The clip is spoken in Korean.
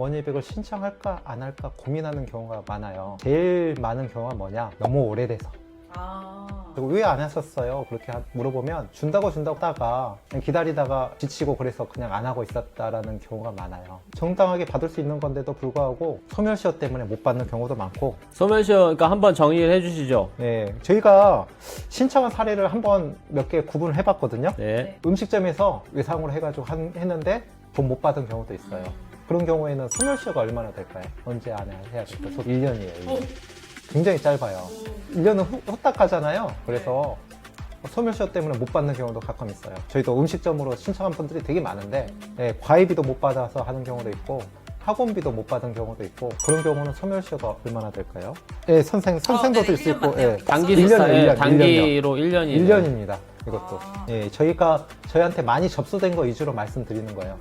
머니백을 신청할까 안 할까 고민하는 경우가 많아요. 제일 많은 경우가 뭐냐? 너무 오래돼서. 아. 왜 안 하셨어요? 그렇게 하- 물어보면 준다고 준다고 하다가 그냥 기다리다가 지치고 그래서 그냥 안 하고 있었다라는 경우가 많아요. 정당하게 받을 수 있는 건데도 불구하고 소멸시효 때문에 못 받는 경우도 많고 소멸시효 그러니까 한번 정리를 해주시죠. 네, 저희가 신청한 사례를 한번 몇 개 구분을 해봤거든요. 네. 음식점에서 외상으로 해가지고 한- 했는데 돈 못 받은 경우도 있어요. 그런 경우에는 소멸시효가 얼마나 될까요? 언제 안에 해야 될까요? 1년이에요. 어. 굉장히 짧아요. 1년은 후, 후딱 하잖아요. 그래서 소멸시효 때문에 못 받는 경우도 가끔 있어요. 저희도 음식점으로 신청한 분들이 되게 많은데 네, 과외비도 못 받아서 하는 경우도 있고 학원비도 못 받은 경우도 있고 그런 경우는 소멸시효가 얼마나 될까요? 예, 선생 선생도 네, 될수일년 있고. 예, 단기 일 예, 일 년, 단기로 1년이. 네. 1년입니다. 이것도. 아. 예, 저희가 저희한테 많이 접수된 거 위주로 말씀드리는 거예요.